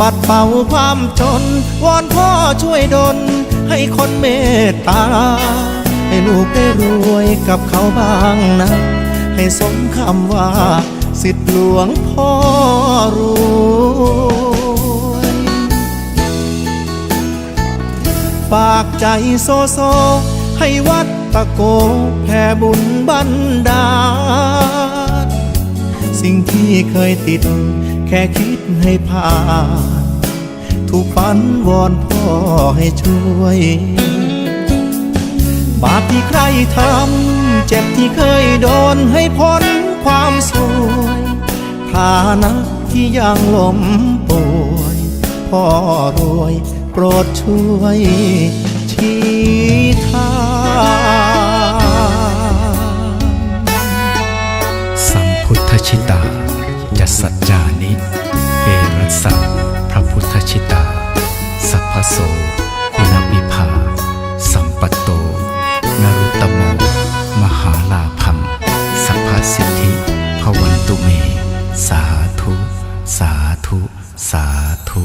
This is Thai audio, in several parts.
ปัดเป่าความจน วอนพ่อช่วยดลให้คนเมตตา ให้ลูกได้รวยกับเขาบ้างนะ ให้สมคำว่า สิทธิหลวงพ่อรวยฝากใจโซโซ ให้วัดตะโกแผ่บุญบันดาล สิ่งที่เคยติด แค่คิดให้ผ่าน ถูกฝันวอนพ่อให้ช่วย บาปที่ใครทำ เจ็บที่เคยโดนให้พ้นความสวยฐานะที่ยังล้มป่วยพ่อรวยโปรดช่วยชี้ทาง ชิตาจัสัจจานิ เอรัสสะพระพุทธชิตา สัพพโสกุณวิภา สัมปัตโต นรุตโม มหาลาพัมสัพพสิทธิพวันตุเม สาธุ สาธุ สาธุ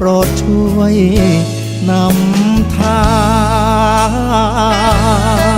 โปรดช่วยนำทาง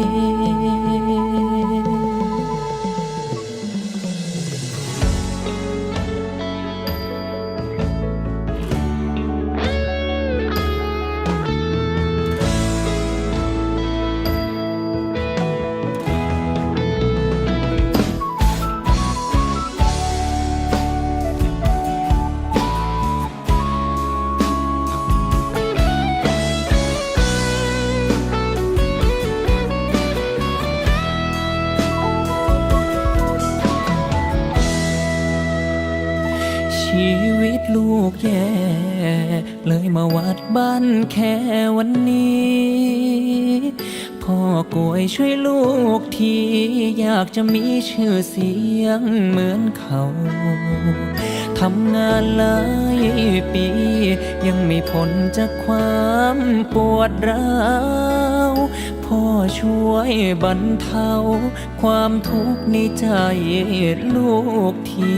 มาวัดบ้านแค่วันนี้ พ่อกวยช่วยลูกทีอยากจะมีชื่อเสียงเหมือนเขาทำงานหลายปี ยังไม่พ้นจากความปวดร้าว พ่อช่วยบรรเทา ความทุกข์ในใจลูกที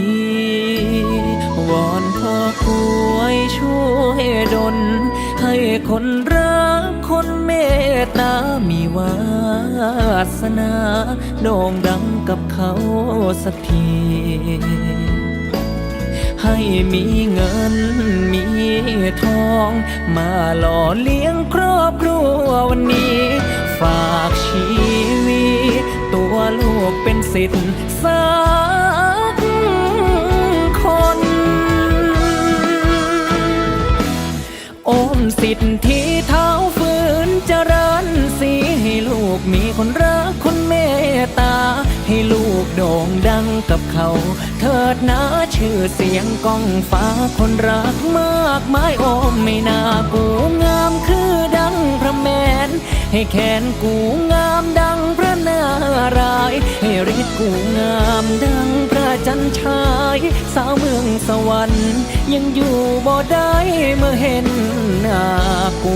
วอนพ่อกลวยช่วยดล ให้คนรักคนเมตตา มีวาสนา โด่งดังกับเขาสักที ให้มีเงินมีทอง มาหล่อเลี้ยงครอบครัววันนี้ ฝากชีวิตตัวลูกเป็นสิทธิ์สักคนโอมสิทธิ์ที่เท้าฝืนเจริญสีให้ลูกมีคนรักคน ตา ให้ลูกโด่งดังกับเขา เถิดนะชื่อเสียงก้องฟ้าคนรักมากมายโอมไม่น่ากูงามคือดังพระแมน ให้แขนกูงามดังพระนารายให้ฤทธิ์กูงามดังพระจันทร์ชาย สาวเมืองสวรรค์ยังอยู่บ่ได้เมื่อเห็นหน้ากู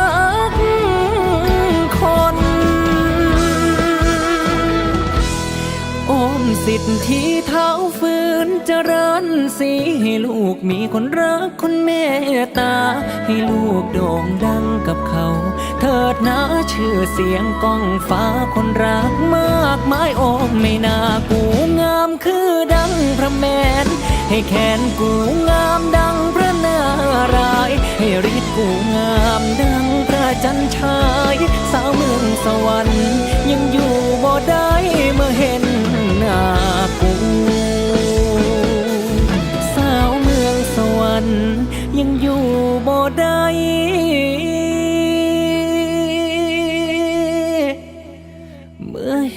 ก สิทธิเท้าฝืนเจริญสีให้ลูกมีคนรักคนเมตตา ให้ลูกโด่งดังกับเขา เถิดนะชื่อเสียงก้องฟ้าคนรักมากมายโอมไม่น่ากูงามคือดังพระแมน ให้แขนกูงามดังพระนารายให้ฤทธิ์กูงามดังพระจันทร์ชายสาวเมืองสวรรค์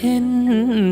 เมื่อเห็นหน้า